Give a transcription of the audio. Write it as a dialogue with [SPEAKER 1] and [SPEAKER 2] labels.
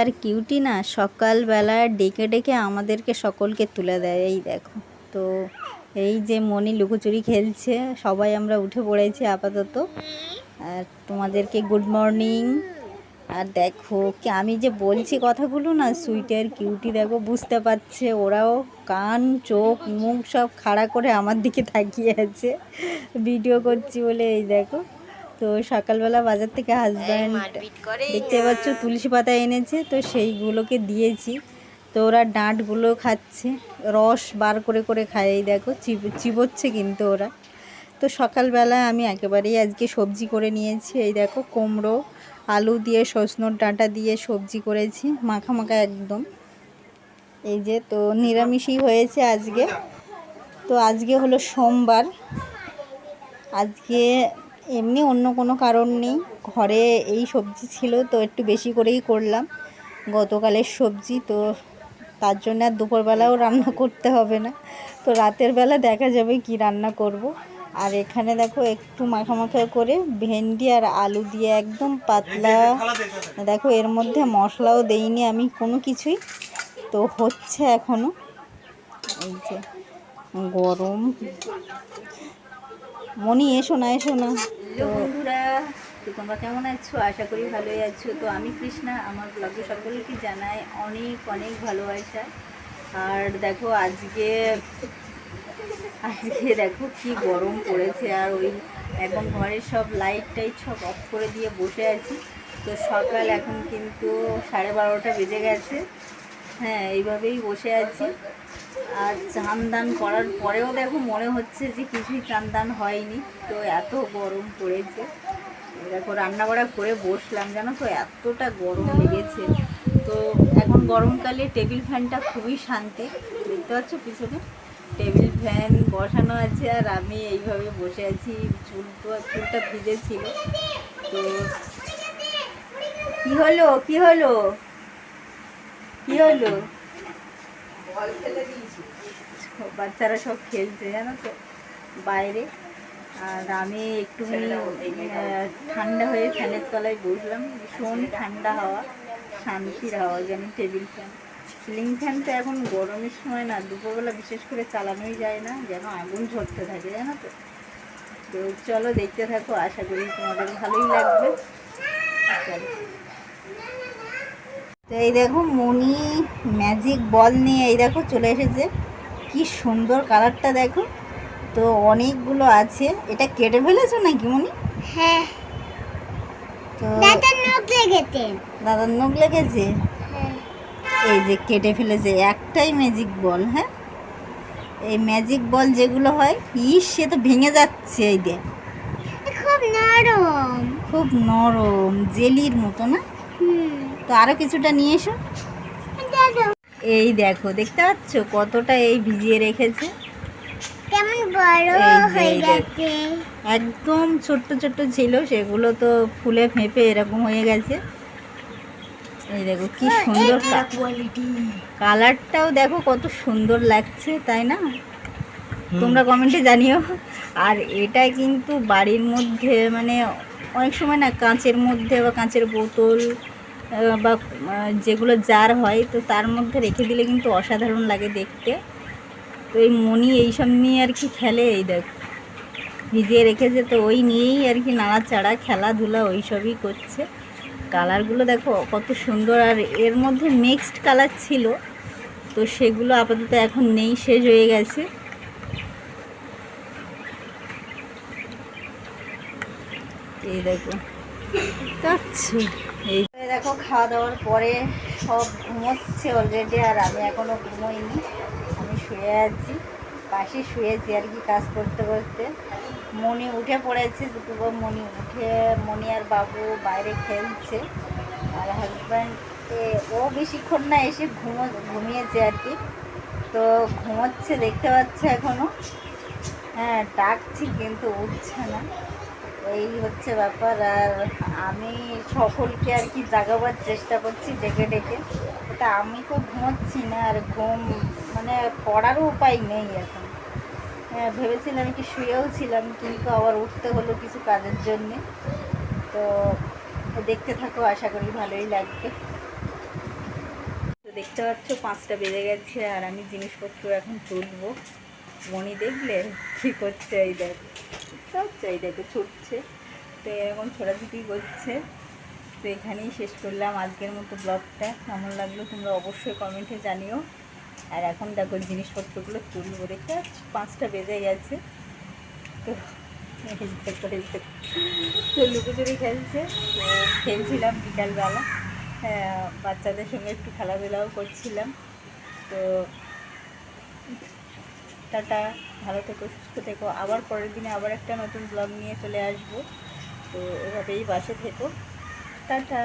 [SPEAKER 1] আর cutie না সকালবেলা ডেকে ডেকে আমাদেরকে সকলকে তুলে দেয়, এই দেখো। তো এই যে মনি লুকোচুরি খেলছে, সবাই আমরা উঠে পড়েছি আপাতত। আর তোমাদেরকে গুড মর্নিং আর দেখো, কি, আমি যে বলছি কথাগুলো না সুইটি আর কিউটি দেখো, বুঝতে পারছে ওরাও কান, চোখ, মুখ সব খাড়া করে আমার দিকে তাকিয়ে আছে। ভিডিও করছি বলে, এই দেখো। তো সকালবেলা বাজার থেকে হাজব্যান্ড দেখতে পাচ্ছ তুলসী পাতা এনেছে তো সেইগুলোকে দিয়েছি। তো ওরা ডাঁটগুলো খাচ্ছে রস বার করে করে খায় এই দেখো চিব চিবোচ্ছে কিন্তু ওরা। তো সকালবেলা আমি একেবারেই আজকে সবজি করে নিয়েছি এই দেখো কুমড়ো আলু দিয়ে সজনোর ডাঁটা দিয়ে সবজি করেছি মাখা মাখা একদম। এই যে তো নিরামিষই হয়েছে আজকে। তো আজকে হলো সোমবার। আজকে এমনি অন্য কোনো কারণ নেই। ঘরে এই সবজি ছিল তো একটু বেশি করেই করলাম। গতকালের সবজি তো তার জন্য আর দুপুরবেলাও রান্না করতে হবে না। তো রাতের বেলা দেখা যাবে কি রান্না করব। আর এখানে দেখো একটু মাখা মাখা করে ভেন্ডি আর আলু দিয়ে একদম পাতলা। দেখো এর মধ্যে মশলাও দেইনি আমি কোনো কিছুই। তো হচ্ছে এখনও এই যে গরম। মনি, এসো না এসো না। বন্ধুরা, তো তোমরা কেমন আছো? আশা করি ভালোই আছো। তো আমি কৃষ্ণা, আমার ব্লগে সকলকে জানাই অনেক অনেক ভালোবাসা। আর দেখো, আজকে আজকে দেখো কি গরম পড়েছে। আর ওই এখন ঘরের সব লাইট টাইট সব অফ করে দিয়ে বসে আছি। তো সকাল এখন কিন্তু সাড়ে বারোটা বেজে গেছে। হ্যাঁ এইভাবেই বসে আছি। আর চান দান করার পরেও দেখো মনে হচ্ছে যে কিছুই চান দান হয়নি। তো এত গরম পড়েছে। দেখো রান্না বাড়া করে বসলাম, জানো তো? এতটা গরম লেগেছে। তো এখন গরমকালে টেবিল ফ্যানটা খুবই শান্তি। দেখতে পাচ্ছ পিছনে? টেবিল ফ্যান বসানো আছে আর আমি এইভাবে বসে আছি। চুলটা চুলটা ভিজে ছিল তো কি হলো? কি হলো? কি হলো? বাচ্চারা সব খেলছে জানো তো? বাইরে। আর আমি একটুখানি ঠান্ডা হয়ে ফ্যানের তলায় বসলাম। ভীষণ ঠান্ডা হাওয়া শান্তির হাওয়া যেন টেবিল ফ্যান। সিলিং ফ্যান তো এখন গরমের সময় না দুপুরবেলা বিশেষ করে চালানোই যায় না যেন আগুন ঝরতে থাকে জানো তো? তো চলো দেখতে থাকো আশা করি তোমাদের ভালোই লাগবে। চলো। তো এই দেখো মনি ম্যাজিক বল নিয়ে এই দেখো চলে এসেছে। কি সুন্দর কালারটা দেখো। তো অনেকগুলো আছে। এটা কেটে ফেলেছো নাকি মনি
[SPEAKER 2] হ্যাঁ।
[SPEAKER 1] তো
[SPEAKER 2] দাদার নখ লেগেছে।
[SPEAKER 1] দাদার নখ লেগেছে?
[SPEAKER 2] হ্যাঁ।
[SPEAKER 1] এই যে কেটে ফেলেছে একটাই ম্যাজিক বল হ্যাঁ? এই ম্যাজিক বল যেগুলো হয় ইস সে তো ভেঙে যাচ্ছে এই দেখ
[SPEAKER 2] খুব নরম।
[SPEAKER 1] খুব নরম জেলির মতো না?
[SPEAKER 2] হুম।
[SPEAKER 1] তো আরও কিছুটা নিয়ে এসো। এই দেখো দেখতে পাচ্ছ কতটা এই ভিজিয়ে রেখেছে?
[SPEAKER 2] কেমন বড় হয়ে গেছে।
[SPEAKER 1] একদম ছোট্ট ছোট্ট ছিল সেগুলো তো ফুলে ফেঁপে এরকম হয়ে গেছে। এই দেখো কি সুন্দর কালারটাও দেখো কত সুন্দর লাগছে তাই না? তোমরা কমেন্টে জানিও। আর এটা কিন্তু বাড়ির মধ্যে মানে অনেক সময় না কাঁচের মধ্যে বা কাঁচের বোতল বা যেগুলো জার হয়, তো তার মধ্যে রেখে দিলে কিন্তু অসাধারণ লাগে দেখতে। তো এই মনি এইসব নিয়ে আর কি খেলে এই দেখ। ভিজিয়ে রেখেছে তো ওই নিয়েই আর কি নাড়াচাড়া, খেলাধুলা ওই সবই করছে কালারগুলো দেখো কত সুন্দর, আর এর মধ্যে মিক্সড কালার ছিল, তো সেগুলো আপাতত এখন নেই, শেষ হয়ে গেছে। এই দেখো। এই দেখো, খাওয়া দাওয়ার পরে সব ঘুমোচ্ছে অলরেডি আর আমি এখনও ঘুমোইনি। আমি শুয়ে আছি, পাশে শুয়েছি আর কি কাজ করতে করতে। মনি উঠে পড়েছে দুটো মনি উঠে, মনি আর বাবু বাইরে খেলছে। আর হাজব্যান্ড ও বেশিক্ষণ না এসে ঘুমো, ঘুমিয়েছে আর কি। তো ঘুমোচ্ছে, দেখতে পাচ্ছে এখনও হ্যাঁ ডাকছি কিন্তু উঠছে না। এই হচ্ছে ব্যাপার, আর আমি সকলকে আর কি জাগাবার চেষ্টা করছি ডেকে ডেকে। এটা আমি তো ঘুমোচ্ছি না, আর ঘুম মানে পড়ারও উপায় নেই এখন। হ্যাঁ ভেবেছিলাম কি শুয়েও ছিলাম, কিন্তু আবার উঠতে হলো কিছু কাজের জন্যে। তো দেখতে থাকো, আশা করি ভালোই লাগবে। তো দেখতে পাচ্ছ, পাঁচটা বেজে গেছে, আর আমি জিনিসপত্র এখন তুলবো। মনি দেখলে কী করছে এই দেখ। সব দেখো ছুটছে। তো এরকম ছোটাছুটি করছে তো এখানেই শেষ করলাম আজকের মতো ব্লগটা। কেমন লাগল তোমরা অবশ্যই কমেন্টে জানিও। আর এখন দেখো জিনিসপত্রগুলো তুলবো। দেখতে পাঁচটা বেজে গেছে। তো দেখো, এই তো লুকোচুরি খেলছে। তো খেলছিলাম বিকালবেলা। হ্যাঁ বাচ্চাদের সঙ্গে একটু খেলাধুলাও করছিলাম। তো টাটা ভালো থেকো, সুস্থ থেকো। আবার পরের দিনে আবার একটা নতুন ব্লগ নিয়ে চলে আসব। তো এভাবেই বাসে থেকো। টাটা।